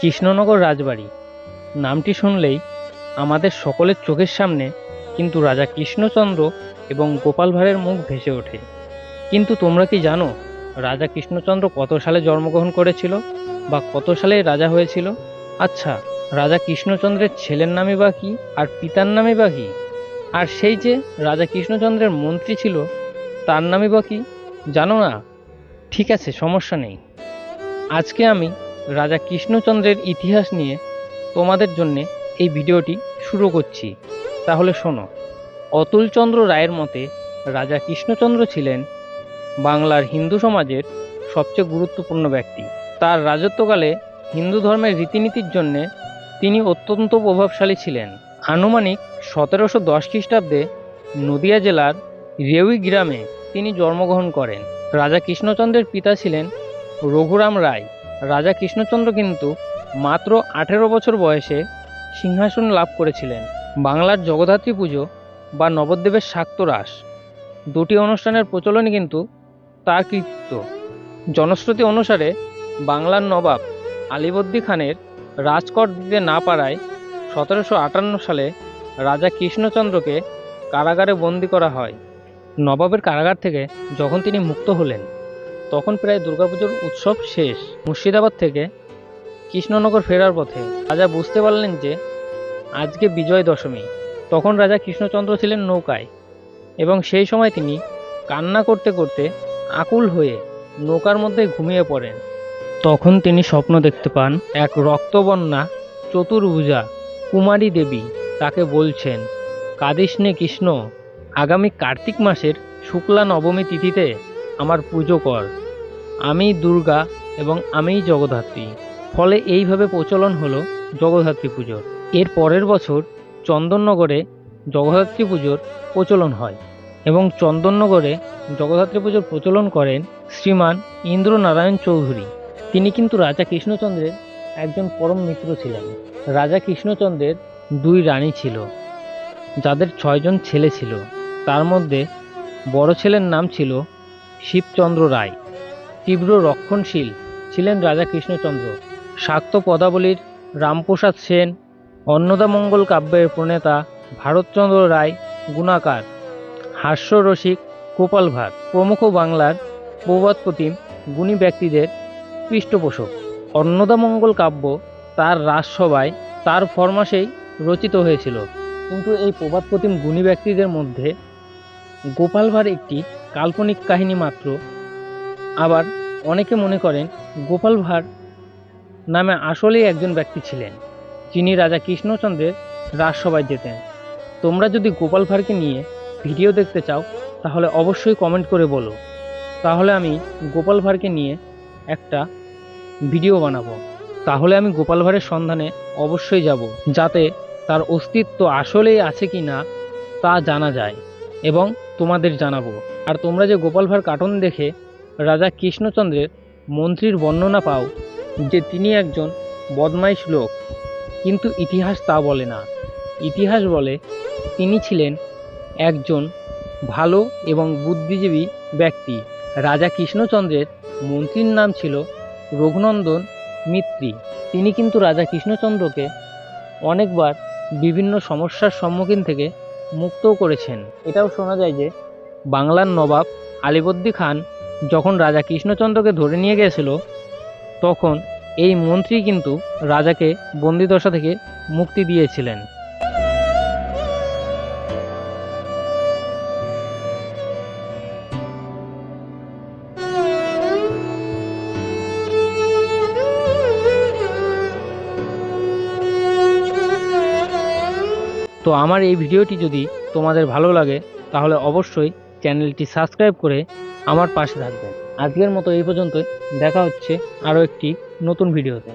কৃষ্ণনগর রাজবাড়ি। নামটি শুনলেই আমাদের সকলের চোখের সামনে কিন্তু রাজা কৃষ্ণচন্দ্র এবং গোপাল ভাঁড়ের মুখ ভেসে ওঠে। কিন্তু তোমরা কি জানো রাজা কৃষ্ণচন্দ্র কত সালে জন্মগ্রহণ করেছিল বা কত সালে রাজা হয়েছিল? আচ্ছা রাজা কৃষ্ণচন্দ্রের ছেলের নামে বা কি আর পিতার নামে বা কি? আর সেই যে রাজা কৃষ্ণচন্দ্রের মন্ত্রী ছিল, তার নামে বা কি? জানো না? ঠিক আছে, সমস্যা নেই। আজকে আমি রাজা কৃষ্ণচন্দ্রের ইতিহাস নিয়ে তোমাদের জন্যে এই ভিডিওটি শুরু করছি। তাহলে শোনো, অতুলচন্দ্র রায়ের মতে রাজা কৃষ্ণচন্দ্র ছিলেন বাংলার হিন্দু সমাজের সবচেয়ে গুরুত্বপূর্ণ ব্যক্তি। তার রাজত্বকালে হিন্দু ধর্মের রীতিনীতির জন্যে তিনি অত্যন্ত প্রভাবশালী ছিলেন। আনুমানিক সতেরোশো দশ খ্রিস্টাব্দে নদিয়া জেলার রেউই গ্রামে তিনি জন্মগ্রহণ করেন। রাজা কৃষ্ণচন্দ্রের পিতা ছিলেন রঘুরাম রায়। রাজা কৃষ্ণচন্দ্র কিন্তু মাত্র আঠেরো বছর বয়সে সিংহাসন লাভ করেছিলেন। বাংলার জগদ্ধাত্রী পুজো বা নবদ্বীপের শাক্তরাস দুটি অনুষ্ঠানের প্রচলন কিন্তু তার কৃতিত্ব। জনশ্রুতি অনুসারে বাংলার নবাব আলিবর্দী খানের রাজকর দিতে না পারায় সতেরোশো আটান্ন সালে রাজা কৃষ্ণচন্দ্রকে কারাগারে বন্দি করা হয়। নবাবের কারাগার থেকে যখন তিনি মুক্ত হলেন তখন প্রায় দুর্গাপুজোর উৎসব শেষ। মুর্শিদাবাদ থেকে কৃষ্ণনগর ফেরার পথে রাজা বুঝতে পারলেন যে আজকে বিজয় দশমী। তখন রাজা কৃষ্ণচন্দ্র ছিলেন নৌকায় এবং সেই সময় তিনি কান্না করতে করতে আকুল হয়ে নৌকার মধ্যে ঘুমিয়ে পড়েন। তখন তিনি স্বপ্ন দেখতে পান, এক রক্তবন্যা চতুর্ভুজা কুমারী দেবী তাকে বলছেন, কাদিস কৃষ্ণ, আগামী কার্তিক মাসের শুক্লা নবমী তিথিতে আমার পুজো কর। আমি দুর্গা এবং আমিই জগদ্ধাত্রী। ফলে এইভাবে প্রচলন হলো জগদ্ধাত্রী পুজোর। এর পরের বছর চন্দননগরে জগদ্ধাত্রী পুজোর প্রচলন হয় এবং চন্দননগরে জগদ্ধাত্রী পুজোর প্রচলন করেন শ্রীমান ইন্দ্রনারায়ণ চৌধুরী। তিনি কিন্তু রাজা কৃষ্ণচন্দ্রের একজন পরম মিত্র ছিলেন। রাজা কৃষ্ণচন্দ্রের দুই রানী ছিল, যাদের ছয়জন ছেলে ছিল। তার মধ্যে বড় ছেলের নাম ছিল শিবচন্দ্র রায়। তীব্র রক্ষণশীল ছিলেন রাজা কৃষ্ণচন্দ্র। শাক্ত পদাবলীর রামপ্রসাদ সেন অন্নদামঙ্গল কাব্যের প্রণেতা ভারতচন্দ্র রায় গুণাকার। হাস্যরসিক গোপাল ভাঁড়, প্রমুখ বাংলার প্রবাদপ্রতিম গুণী ব্যক্তিদের পৃষ্ঠপোষক। অন্নদামঙ্গল কাব্য তার রাজসভায় তার ফরমাসেই রচিত হয়েছিল। কিন্তু এই প্রবাদপ্রতিম গুণী ব্যক্তিদের মধ্যে গোপাল ভাঁড় একটি কাল্পনিক কাহিনী মাত্র। আবার অনেকে মনে করেন গোপাল ভাঁড় নামে আসলেই একজন ব্যক্তি ছিলেন, যিনি রাজা কৃষ্ণচন্দ্রের রাজসভায় যেতেন। তোমরা যদি গোপাল ভাঁড়কে নিয়ে ভিডিও দেখতে চাও, তাহলে অবশ্যই কমেন্ট করে বলো। তাহলে আমি গোপাল ভাঁড়কে নিয়ে একটা ভিডিও বানাবো। তাহলে আমি গোপাল ভাঁড়ের সন্ধানে অবশ্যই যাব, যাতে তার অস্তিত্ব আসলেই আছে কি না তা জানা যায় এবং তোমাদের জানাব। আর তোমরা যে গোপাল ভাঁড় কার্টুন দেখে রাজা কৃষ্ণচন্দ্রের মন্ত্রীর বর্ণনা পাও যে তিনি একজন বদমাইশ লোক, কিন্তু ইতিহাস তা বলে না। ইতিহাস বলে তিনি ছিলেন একজন ভালো এবং বুদ্ধিজীবী ব্যক্তি। রাজা কৃষ্ণচন্দ্রের মন্ত্রীর নাম ছিল রঘুনন্দন মিত্রি। তিনি কিন্তু রাজা কৃষ্ণচন্দ্রকে অনেকবার বিভিন্ন সমস্যার সম্মুখীন থেকে মুক্তও করেছেন। এটাও শোনা যায় যে, বাংলার নবাব আলিবর্দী খান যখন রাজা কৃষ্ণচন্দ্রকে ধরে নিয়ে গিয়েছিল, তখন এই মন্ত্রী কিন্তু রাজাকে বন্দিদশা থেকে মুক্তি দিয়েছিলেন। তো আমার এই ভিডিওটি যদি তোমাদের ভালো লাগে, তাহলে অবশ্যই চ্যানেলটি সাবস্ক্রাইব করে আমার পাশে থাকবেন আজকের মতো এই পর্যন্তই। দেখা হচ্ছে আরও একটি নতুন ভিডিওতে।